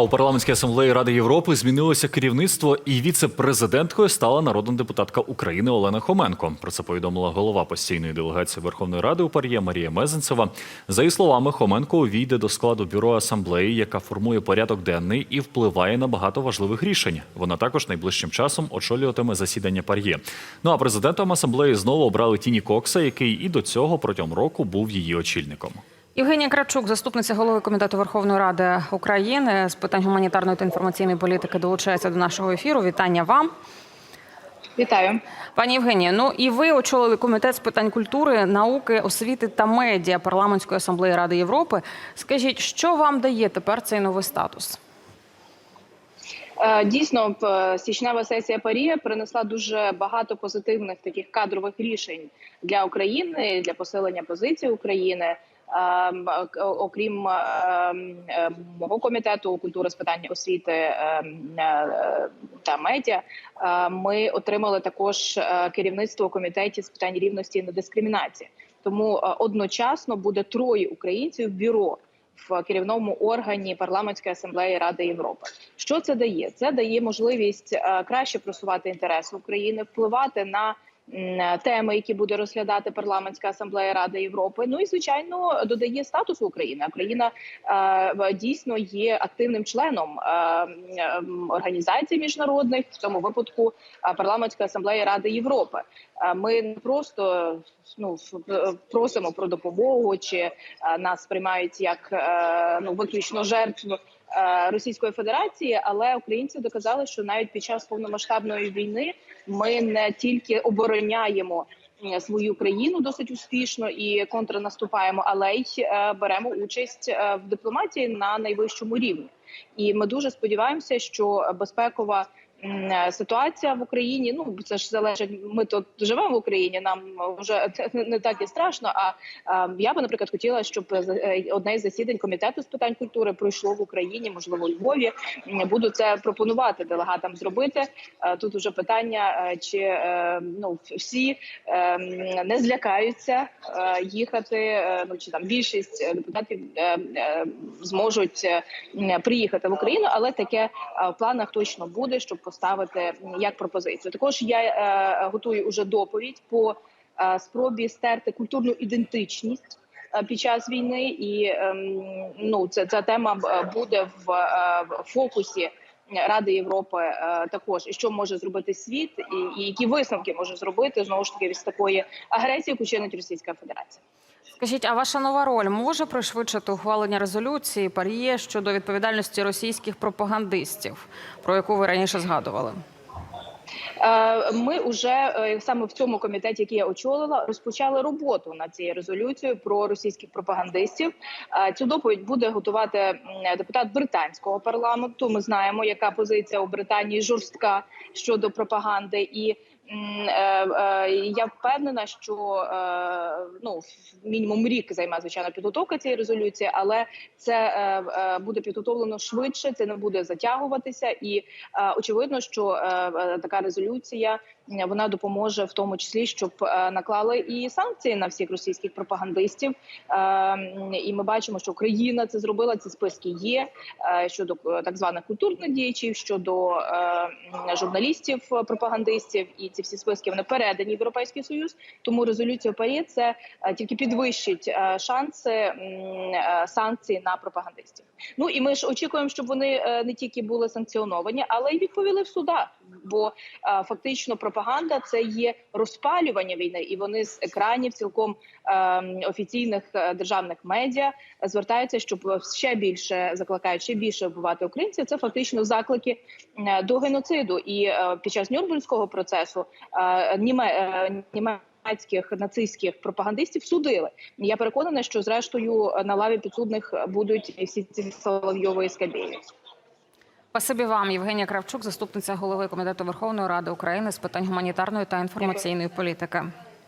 А у парламентській асамблеї Ради Європи змінилося керівництво, і віце-президенткою стала народна депутатка України Олена Хоменко. Про це повідомила голова постійної делегації Верховної Ради у Пар'є Марія Мезенцева. За її словами, Хоменко увійде до складу бюро асамблеї, яка формує порядок денний і впливає на багато важливих рішень. Вона також найближчим часом очолюватиме засідання Пар'є. Ну а президентом асамблеї знову обрали Тіні Кокса, який і до цього протягом року був її очільником. Євгенія Кравчук, заступниця голови комітету Верховної Ради України з питань гуманітарної та інформаційної політики, долучається до нашого ефіру. Вітання вам, Вітаю. пані Євгенія. Ну і ви очолили комітет з питань культури, науки, освіти та медіа парламентської асамблеї Ради Європи. Скажіть, що вам дає тепер цей новий статус? Е, Дійсно, січнева сесія Парія принесла дуже багато позитивних таких кадрових рішень для України для посилення позиції України. Ем, к- Окрім ем, е, мого комітету культури з питань освіти ем, е, та медіа, е, ми отримали також е, керівництво у з питань рівності і недискримінації. Тому е, одночасно буде троє українців в бюро в керівному органі парламентської асамблеї Ради Європи. Що це дає? Це дає можливість е, краще просувати інтереси України, впливати на теми, які буде розглядати парламентська асамблея Ради Європи. Ну і звичайно додає статусу України. Україна е, дійсно є активним членом е, організацій міжнародних, в цьому випадку е, парламентської асамблеї Ради Європи. Е, Ми не просто ну просимо про допомогу, чи е, нас сприймають як е, ну виключно жертв е, Російської Федерації, але українці доказали, що навіть під час повномасштабної війни ми не тільки обороняємо е, свою країну досить успішно і контрнаступаємо, але й е, беремо участь е, в дипломатії на найвищому рівні. І ми дуже сподіваємося, що безпекова е, ситуація в Україні. Ну це ж залежить. Ми тут живемо в Україні. Нам вже не так і страшно. А е, я би, наприклад, хотіла, щоб е, одне із засідань комітету з питань культури пройшло в Україні, можливо, у Львові. Буду це пропонувати делегатам зробити. Е, Тут уже питання, е, чи е, ну всі е, не злякаються е, їхати. е, Ну чи там більшість е, депутатів е, е, зможуть е, приїхати в Україну, але таке е, в планах точно буде, щоб поставити як пропозицію. Також я е, готую уже доповідь по е, спробі стерти культурну ідентичність. е, Під час війни і ем, ну це ця тема буде в, в фокусі Ради Європи також і що може зробити світ, і, і які висновки може зробити знову ж таки з такої агресії, яку чинить Російська Федерація. Скажіть, а ваша нова роль може пришвидшити ухвалення резолюції Пар'є щодо відповідальності російських пропагандистів, про яку ви раніше згадували? Е, Ми вже е, саме в цьому комітеті, який я очолила, розпочали роботу над цією резолюцією про російських пропагандистів. Е, Цю доповідь буде готувати депутат британського парламенту. Ми знаємо, яка позиція у Британії жорстка щодо пропаганди і. Е, е, Я впевнена, що е, ну мінімум рік займе звичайно підготовка цієї резолюції, але це буде підготовлено швидше. Це не буде затягуватися, і очевидно, що така резолюція вона допоможе в тому числі, щоб наклали і санкції на всіх російських пропагандистів. І ми бачимо, що Україна це зробила. Ці списки є щодо так званих культурних діячів, щодо журналістів, пропагандистів, і ці всі списки вони передані в Європейський Союз. Тому резолюція ПАРЄ це е, тільки підвищить е, шанси е, санкцій на пропагандистів. Ну і ми ж очікуємо, щоб вони не тільки були санкціоновані, але й відповіли в судах. Бо фактично пропаганда це є розпалювання війни, і вони з екранів цілком офіційних державних медіа звертаються, щоб ще більше закликають ще більше вбивати українців. Це фактично заклики до геноциду. І під час Нюрнберзького процесу е, німе, е, німецьких нацистських пропагандистів судили. Я переконана, що зрештою на лаві підсудних будуть всі ці соловйової і Скабєєві. Спасибі вам, Євгенія Кравчук, заступниця голови комітету Верховної Ради України з питань гуманітарної та інформаційної політики.